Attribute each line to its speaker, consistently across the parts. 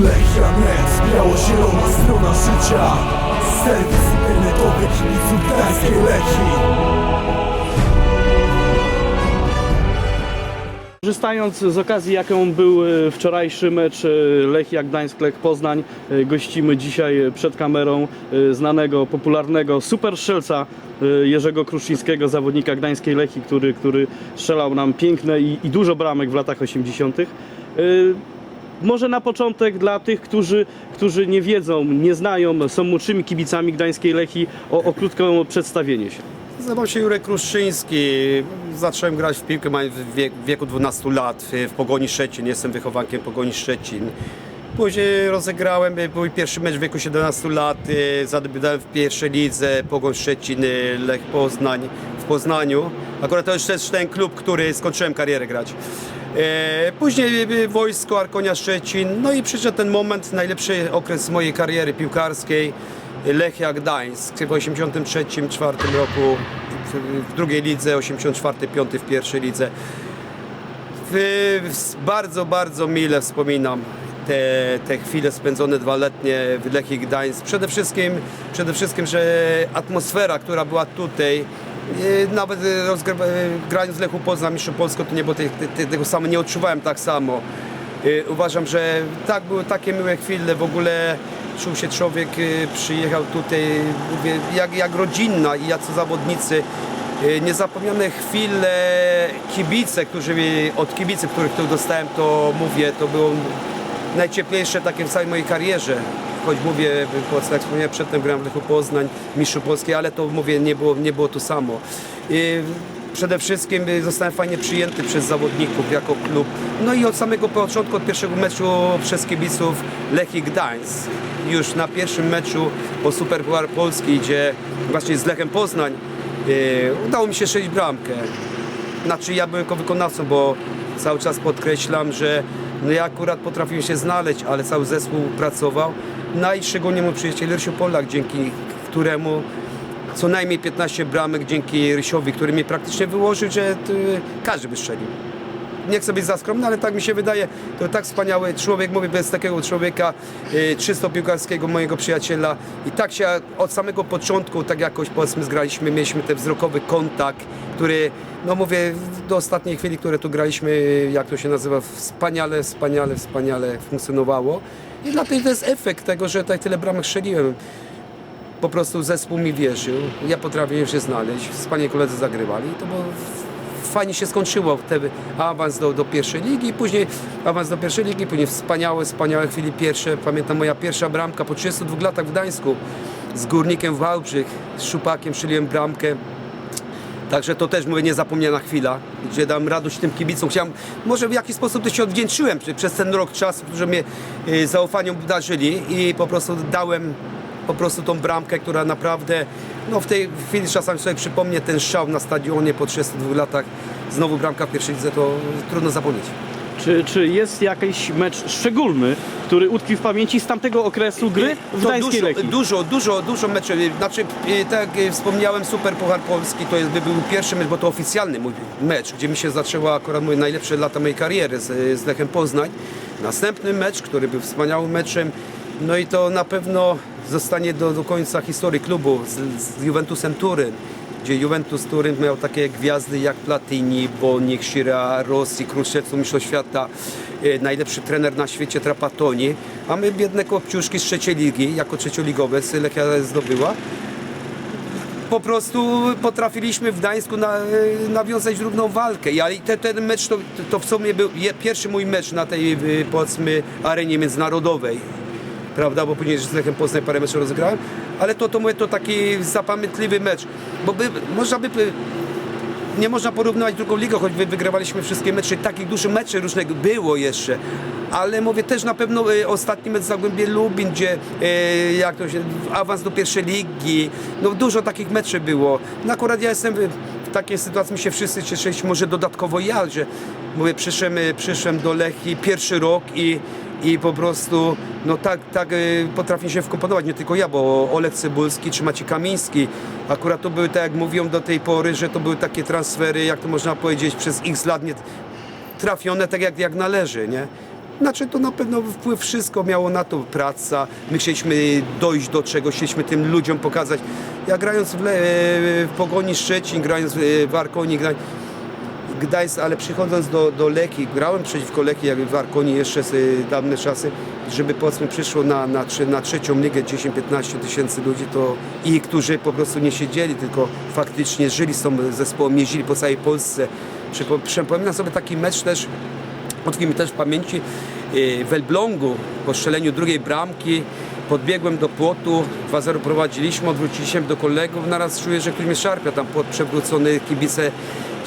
Speaker 1: Lechia.net, biało-zielona strona życia Serwis internetowy kibiców Gdańskiej Lechii
Speaker 2: Korzystając z okazji, jaką był e, wczorajszy mecz Lechia Gdańsk Lech Poznań, e, gościmy dzisiaj przed kamerą e, znanego, popularnego superstrzelca e, Jerzego Kruszczyńskiego, zawodnika gdańskiej Lechii, który, który strzelał nam piękne i, i dużo bramek w latach 80. E, Może na początek dla tych, którzy, którzy nie wiedzą, nie znają, są młodszymi kibicami gdańskiej Lechii, o, o przedstawienie się.
Speaker 3: Nazywam się Jurek Kruszczyński. Zacząłem grać w piłkę w wiek- w wieku 12 lat w Pogoni Szczecin. Jestem wychowankiem Pogoni Szczecin. Później rozegrałem e, mój pierwszy mecz w wieku 17 lat. e, Zadebiutowałem w pierwszej lidze Pogoń Szczecin, e, Lech Poznań w Poznaniu. Akurat to jest ten klub, który skończyłem karierę grać. E, Później e, wojsko Arkonia Szczecin. No i przyszedł ten moment, najlepszy okres mojej kariery piłkarskiej. Lechia Gdańsk w 83-4 roku w, drugiej lidze, 84-5 w pierwszej lidze. Bardzo, bardzo mile wspominam te, te chwile spędzone dwaletnie w Lechii Gdańsk. Przede wszystkim, przede wszystkim, że atmosfera, która była tutaj, nawet e, rozgrywa- e, grając w Lechu Poznań, Mistrzem Polską, to nie było te, te, tego samo, nie odczuwałem tak samo. Uważam, że tak były takie miłe chwile, w ogóle czuł się człowiek, przyjechał tutaj, mówię, jak, jak rodzinna i jacy zawodnicy. Niezapomniane chwile kibice, którzy od kibicy, których tu dostałem, to mówię, to było najcieplejsze takie w całej mojej karierze. Choć mówię, po- tak wspomniałem przedtem grałem w Lechu Poznań, Mistrzu Polskiej, ale to mówię, nie było, nie było to samo. I przede wszystkim y, zostałem fajnie przyjęty przez zawodników jako klub. No i od samego początku, od pierwszego meczu przez kibiców Lechii Gdańsk. Już na pierwszym meczu o Superpuchar Polski, gdzie właśnie z Lechem Poznań y, udało mi się strzelić bramkę. Znaczy ja byłem wykonawcą, bo cały czas podkreślam, że no ja akurat potrafiłem się znaleźć, ale cały zespół pracował. No i szczególnie mój przyjaciel Rysiu Polak, dzięki któremu co najmniej 15 bramek dzięki Rysiowi, który mnie praktycznie wyłożył, że y, każdy by strzelił. Nie chcę być za skromny, ale tak mi się wydaje, to tak wspaniały człowiek, mówię bez takiego człowieka y, czysto piłkarskiego, mojego przyjaciela. I tak się od samego początku, tak jakoś powiedzmy zgraliśmy, mieliśmy ten wzrokowy kontakt, który, no mówię, do ostatniej chwili, które tu graliśmy, jak to się nazywa, wspaniale, wspaniale, wspaniale funkcjonowało. I dlatego to jest efekt tego, że tak tyle bramek strzeliłem. Po prostu zespół mi wierzył, ja potrafiłem się znaleźć, wspaniali koledzy zagrywali. To było fajnie się skończyło wtedy awans do, do pierwszej ligi, później awans do pierwszej ligi, później wspaniałe, wspaniałe chwili pierwsze. Pamiętam moja pierwsza bramka po 32 latach w Gdańsku z Górnikiem Wałbrzych, z Szupakiem strzeliłem bramkę. Także to też mówię niezapomniana chwila, gdzie dam radość tym kibicom. Chciałem, może w jakiś sposób też się odwdzięczyłem przez ten rok czasu, którzy mnie y, zaufaniem obdarzyli i po prostu dałem po prostu tą bramkę, która naprawdę, no w tej chwili czasami sobie przypomnę ten strzał na stadionie po 32 latach, znowu bramka w pierwszej lidze, to trudno zapomnieć.
Speaker 2: Czy, czy jest jakiś mecz szczególny, który utkwi w pamięci z tamtego okresu gry w
Speaker 3: To
Speaker 2: Gdańskiej
Speaker 3: dużo,
Speaker 2: Lechii?
Speaker 3: dużo, dużo, dużo. Znaczy, y, tak jak y, wspomniałem, Super Puchar Polski to jest, był pierwszy mecz, bo to oficjalny mój mecz, gdzie mi się zaczęła akurat moje najlepsze lata mojej kariery z, z Lechem Poznań. Następny mecz, który był wspaniałym meczem, no i to na pewno zostanie do, do końca historii klubu z, z Juventusem Turyn gdzie Juventus Turyn miał takie gwiazdy jak Platini, Bonik, Shira, Rossi, Kruszewcu, Mistrzostw Świata, e, najlepszy trener na świecie Trapattoni, a my biedne kopciuszki z trzeciej ligi, jako trzecioligowe, Lechia zdobyła. Po prostu potrafiliśmy w Gdańsku na, e, nawiązać równą walkę. Ale i te, ten mecz to, to w sumie był pierwszy mój mecz na tej, e, powiedzmy, arenie międzynarodowej prawda, bo później z Lechem Poznań parę meczów rozegrałem, ale to, to mówię, to taki zapamiętliwy mecz, bo by, można by, nie można porównywać drugą ligą, choć wy- wygrywaliśmy wszystkie mecze, takich dużych meczy różnych było jeszcze, ale mówię też na pewno e, ostatni mecz w Zagłębie Lubin, gdzie e, jak to się, awans do pierwszej ligi, no dużo takich meczy było. No akurat ja jestem w, takiej sytuacji, my się wszyscy cieszyliśmy, może dodatkowo ja, że mówię, przyszłem, e, przyszłem do Lechii pierwszy rok i i po prostu no tak, tak y, potrafię się wkomponować, nie tylko ja, bo Olek Cybulski czy Maciej Kamiński, akurat to były, tak jak mówią do tej pory, że to były takie transfery, jak to można powiedzieć, przez x lat nie trafione tak jak, jak należy, nie? Znaczy to na pewno wpływ wszystko miało na to praca. My chcieliśmy dojść do czegoś, chcieliśmy tym ludziom pokazać. Ja grając w, Le- w Pogoni Szczecin, grając w Arkonii, gra- Gdańsk, ale przychodząc do, do Leki, grałem przeciwko Leki jak w Arkonii jeszcze z y, dawne czasy, żeby powiedzmy przyszło na, na, na trzecią ligę 10-15 tysięcy ludzi, to i którzy po prostu nie siedzieli, tylko faktycznie żyli z tą zespołem, jeździli po całej Polsce. Przypo- Przypominam sobie taki mecz też, utkwi mi też w pamięci, y, w Elblągu po strzeleniu drugiej bramki. Podbiegłem do płotu, 2-0 prowadziliśmy, odwróciliśmy do kolegów, naraz czuję, że ktoś mnie szarpia, tam płot przewrócony, kibice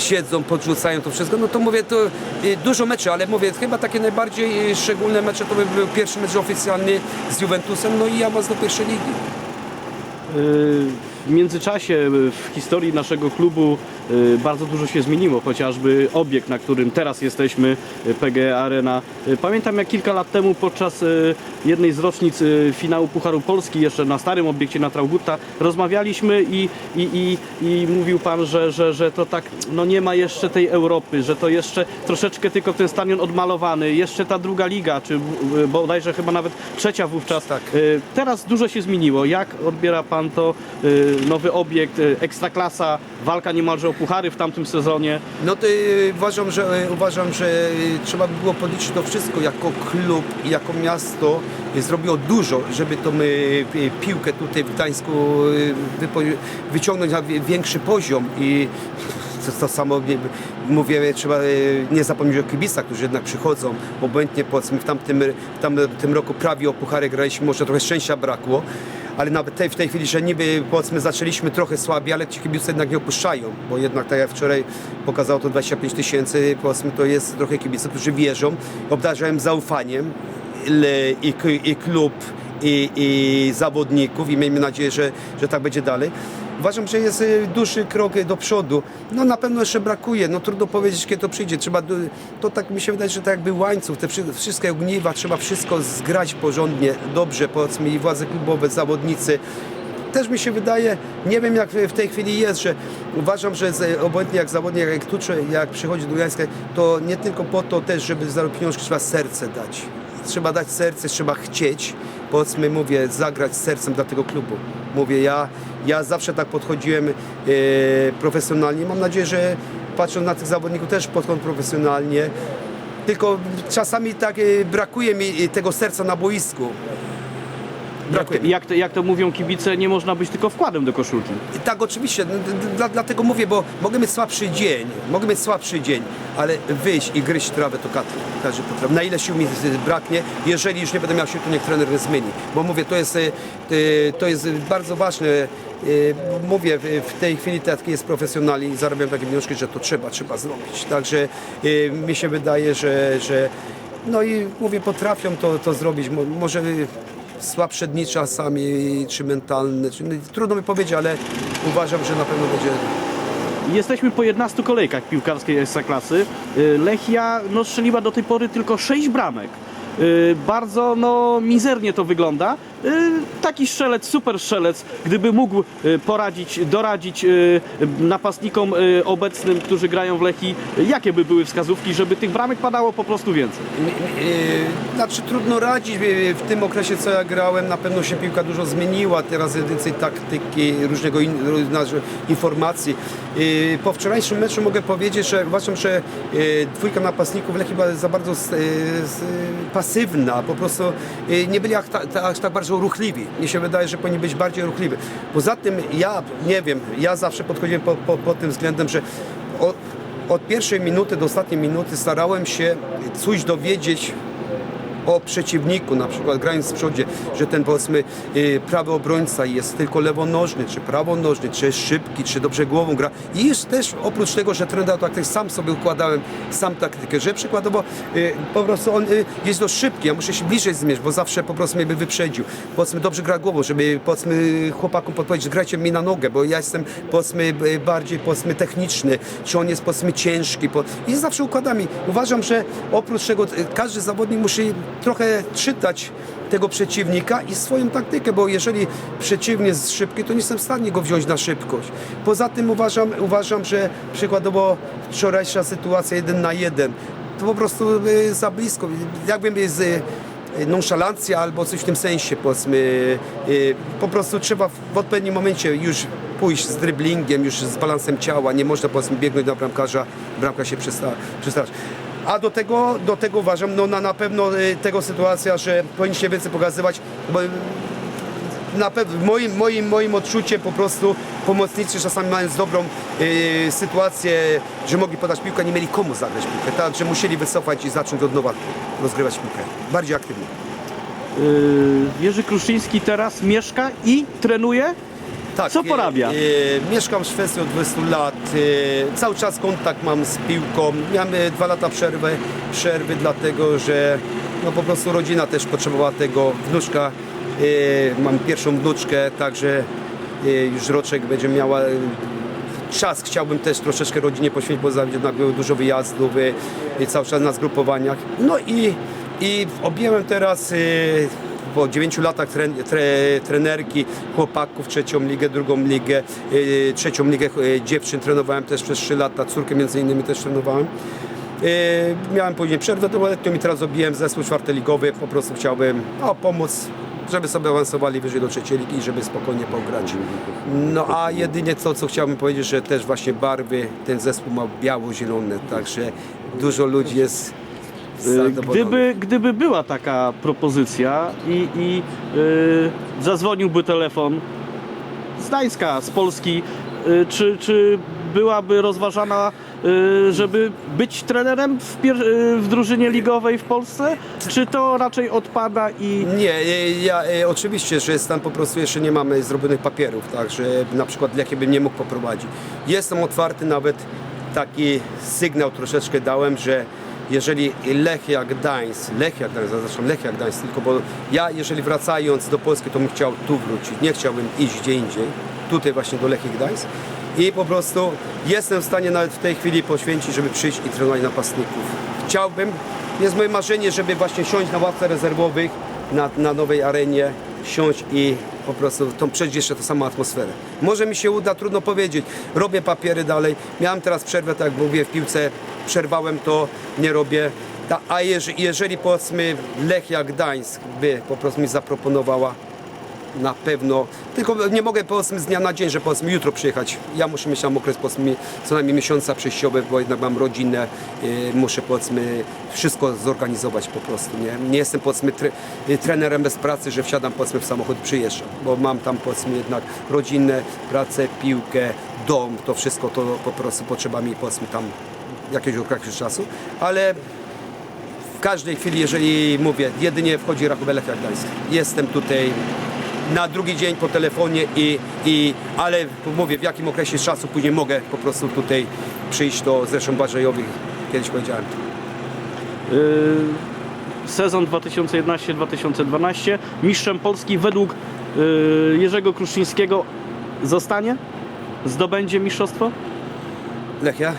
Speaker 3: siedzą, podrzucają to wszystko. No to mówię, to y, dużo meczy, ale mówię, chyba takie najbardziej y, szczególne mecze to by był pierwszy mecz oficjalny z Juventusem, no i awans do pierwszej ligi.
Speaker 2: W międzyczasie y, w historii naszego klubu y, bardzo dużo się zmieniło, chociażby obiekt, na którym teraz jesteśmy, y, PGE Arena. Y, Pamiętam jak kilka lat temu podczas y, jednej z rocznic y, finału Pucharu Polski, jeszcze na starym obiekcie na Traugutta, rozmawialiśmy i, i, i, i mówił Pan, że, że, że to tak, no nie ma jeszcze tej Europy, że to jeszcze troszeczkę tylko ten stadion odmalowany, jeszcze ta druga liga, czy y, bodajże chyba nawet trzecia wówczas.
Speaker 3: Tak.
Speaker 2: Y, Teraz dużo się zmieniło. Jak odbiera Pan to y, nowy obiekt, y, ekstraklasa, walka niemalże o puchary w tamtym sezonie?
Speaker 3: No to y, uważam, że, y, uważam, że y, trzeba by było podliczyć to wszystko jako klub i jako miasto. Zrobiło dużo, żeby tą pi- piłkę tutaj w Gdańsku wyciągnąć na większy poziom. I to, to samo mówię, trzeba nie zapomnieć o kibicach, którzy jednak przychodzą, obojętnie powiedzmy w tamtym, w tamtym roku prawie o puchary graliśmy, może trochę szczęścia brakło, ale nawet tej, w tej chwili, że niby powiedzmy zaczęliśmy trochę słabiej, ale ci kibice jednak nie opuszczają, bo jednak tak jak wczoraj pokazało to 25 tysięcy, powiedzmy to jest trochę kibiców, którzy wierzą, obdarzają zaufaniem i, i klub, i, i zawodników i miejmy nadzieję, że, że tak będzie dalej. Uważam, że jest y, duży krok y, do przodu. No na pewno jeszcze brakuje, no trudno powiedzieć, kiedy to przyjdzie. Trzeba, du- to tak mi się wydaje, że tak jakby łańcuch, te wszy- wszystkie ogniwa, trzeba wszystko zgrać porządnie, dobrze, powiedzmy i władze klubowe, zawodnicy. Też mi się wydaje, nie wiem jak w tej chwili jest, że uważam, że obojętnie jak zawodnik, jak tucze, jak przychodzi do Gdańska, to nie tylko po to też, żeby zarobić pieniążki, trzeba serce dać. Trzeba dać serce, trzeba chcieć, powiedzmy, mówię, zagrać sercem dla tego klubu. Mówię, ja, ja zawsze tak podchodziłem e, profesjonalnie. Mam nadzieję, że patrząc na tych zawodników też podchodzą profesjonalnie. Tylko czasami tak e, brakuje mi tego serca na boisku.
Speaker 2: Jak,
Speaker 3: Brakuje
Speaker 2: jak, to, jak to mówią kibice, nie można być tylko wkładem do koszulki.
Speaker 3: Tak, oczywiście, dla, dlatego mówię, bo mogę mieć słabszy dzień, mogę mieć słabszy dzień, ale wyjść i gryźć trawę to każdy potrafi. Na ile sił mi braknie, jeżeli już nie będę miał sił, to niech trener nie zmieni. Bo mówię, to jest, e, e, to jest bardzo ważne. E, Mówię, w- tej chwili taki jest profesjonalny i zarabiam takie pieniążki, że to trzeba, trzeba zrobić. Także mi się wydaje, że, że no i mówię, potrafią to, to zrobić. Mo- Może słabsze dni czasami, czy mentalne, czy, no, trudno mi powiedzieć, ale uważam, że na pewno będzie
Speaker 2: Jesteśmy po 11 kolejkach piłkarskiej Ekstraklasy. Y, Lechia no, strzeliła do tej pory tylko 6 bramek. Y, Bardzo no, mizernie to wygląda. Y, Taki strzelec, super strzelec, gdyby mógł y, poradzić, doradzić y, napastnikom obecnym, którzy grają w Lechii, y, jakie by były wskazówki, żeby tych bramek padało po prostu więcej?
Speaker 3: Znaczy trudno radzić w tym okresie co ja grałem, na pewno się piłka dużo zmieniła, teraz więcej taktyki, różnego in, różnych informacji. Po wczorajszym meczu mogę powiedzieć, że uważam, że dwójka napastników Lechii była za bardzo pasywna, po prostu nie byli aż tak, aż bardzo ruchliwi. Mi się wydaje, że powinni być bardziej ruchliwi. Poza tym ja, nie wiem, ja zawsze podchodziłem po, po, pod tym względem, że o, od pierwszej minuty do ostatniej minuty starałem się coś dowiedzieć o przeciwniku, na przykład grając w przodzie, że ten powiedzmy y, prawy obrońca jest tylko lewonożny, czy prawonożny, czy jest szybki, czy dobrze głową gra. I jest też oprócz tego, że trener dał taktykę, sam sobie układałem sam taktykę, że przykładowo y, po prostu on y, jest dość szybki, ja muszę się bliżej zmierzyć, bo zawsze po prostu mnie by wyprzedził. Powiedzmy dobrze gra głową, żeby powiedzmy chłopakom podpowiedzieć, grajcie mi na nogę, bo ja jestem powiedzmy bardziej powiedzmy techniczny, czy on jest powiedzmy ciężki. I zawsze układami. Uważam, że oprócz tego każdy zawodnik musi trochę czytać tego przeciwnika i swoją taktykę, bo jeżeli przeciwnik jest szybki, to nie jestem w stanie go wziąć na szybkość. Poza tym uważam, uważam że przykładowo wczorajsza sytuacja jeden na jeden, to po prostu e, za blisko. Jakbym jest e, nonszalancja albo coś w tym sensie, powiedzmy. Po prostu trzeba w odpowiednim momencie już pójść z driblingiem, już z balansem ciała. Nie można powiedzmy biegnąć do bramkarza, bramka się przesta- przestarczy. A do tego, do tego uważam, no na, na pewno e, tego sytuacja, że powinniście więcej pokazywać, bo na pewno w moim, moim, moim odczucie po prostu pomocnicy czasami mając dobrą e, sytuację, że mogli podać piłkę, nie mieli komu zagrać piłkę, tak, że musieli wycofać i zacząć od nowa rozgrywać piłkę. Bardziej aktywnie.
Speaker 2: Yy, Jerzy Kruszyński teraz mieszka i trenuje?
Speaker 3: Tak,
Speaker 2: Co porabia?
Speaker 3: E, e, mieszkam w Szwecji od 20 lat. E, cały czas kontakt mam z piłką. Miałem e, dwa lata przerwy, przerwy dlatego, że no po prostu rodzina też potrzebowała tego. Wnuczka, e, mam pierwszą wnuczkę, także e, już roczek będzie miała e, czas. Chciałbym też troszeczkę rodzinie poświęcić, bo jednak było dużo wyjazdów e, cały czas na zgrupowaniach. No i, i objęłem teraz po 9 latach tre, trenerki chłopaków, trzecią ligę, drugą ligę, yy, trzecią ligę yy, dziewczyn trenowałem też przez 3 lata, córkę między innymi też trenowałem. Yy, miałem później przerwę długoletnią i teraz objąłem zespół czwartoligowy, po prostu chciałbym no, pomóc żeby sobie awansowali wyżej do trzeciej ligi i żeby spokojnie pograć. No a jedynie to, co chciałbym powiedzieć, że też właśnie barwy, ten zespół ma biało-zielone, także dużo ludzi jest.
Speaker 2: Gdyby, gdyby była taka propozycja i, i yy, zadzwoniłby telefon z Gdańska, z Polski, yy, czy, czy byłaby rozważana, yy, żeby być trenerem w, yy, w drużynie ligowej w Polsce? Czy to raczej odpada i
Speaker 3: Nie, ja e, oczywiście, że tam po prostu jeszcze nie mamy zrobionych papierów, także na przykład Lechie bym nie mógł poprowadzić. Jestem otwarty, nawet taki sygnał troszeczkę dałem, że jeżeli Lechia Gdańsk, Lechia Gdańsk, zaznaczam Lechia Gdańsk, tylko bo ja jeżeli wracając do Polski, to bym chciał tu wrócić, nie chciałbym iść gdzie indziej, tutaj właśnie do Lechii Gdańsk i po prostu jestem w stanie nawet w tej chwili poświęcić, żeby przyjść i trenować napastników. Chciałbym, jest moje marzenie, żeby właśnie siąść na ławce rezerwowych na, na nowej arenie, siąść i po prostu tą przejść jeszcze tą samą atmosferę. Może mi się uda, trudno powiedzieć. Robię papiery dalej. Miałem teraz przerwę, tak jak mówię, w piłce przerwałem to, nie robię. Ta, a jeżeli, jeżeli powiedzmy Lechia Gdańsk by po prostu mi zaproponowała na pewno, tylko nie mogę powiedzmy z dnia na dzień, że powiedzmy jutro przyjechać. Ja muszę mieć tam okres powiedzmy co najmniej miesiąca przejściowy, bo jednak mam rodzinę, yy, muszę powiedzmy wszystko zorganizować po prostu. Nie, nie jestem powiedzmy tre, yy, trenerem bez pracy, że wsiadam powiedzmy w samochód i przyjeżdżam, bo mam tam powiedzmy jednak rodzinę, pracę, piłkę, dom, to wszystko to po prostu potrzeba mi powiedzmy tam jakiegoś okresu czasu, ale w każdej chwili, jeżeli mówię, jedynie wchodzi rachubel Lechia Gdańsk. Jestem tutaj na drugi dzień po telefonie i, i ale mówię w jakim okresie czasu później mogę po prostu tutaj przyjść do zresztą Błażejowych, kiedyś powiedziałem.
Speaker 2: yy, sezon 2011-2012 mistrzem Polski według yy, Jerzego Kruszyńskiego zostanie? Zdobędzie mistrzostwo?
Speaker 3: Lechia?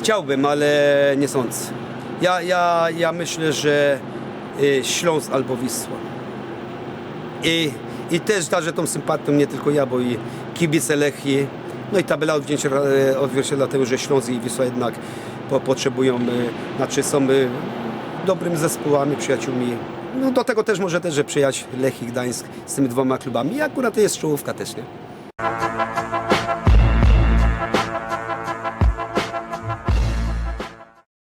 Speaker 3: Chciałbym, ale nie sądzę. Ja, ja, ja myślę, że y, Śląsk albo Wisła. I, I też darzę tą sympatią nie tylko ja, bo i kibice Lechii. No i tabela odzwierciedla tego, że Śląsk i Wisła jednak po, potrzebują, y, znaczy są y, dobrymi zespołami, przyjaciółmi. No do tego też może też, że przyjechać Lech i Gdańsk z tymi dwoma klubami. I akurat to jest czołówka też, nie?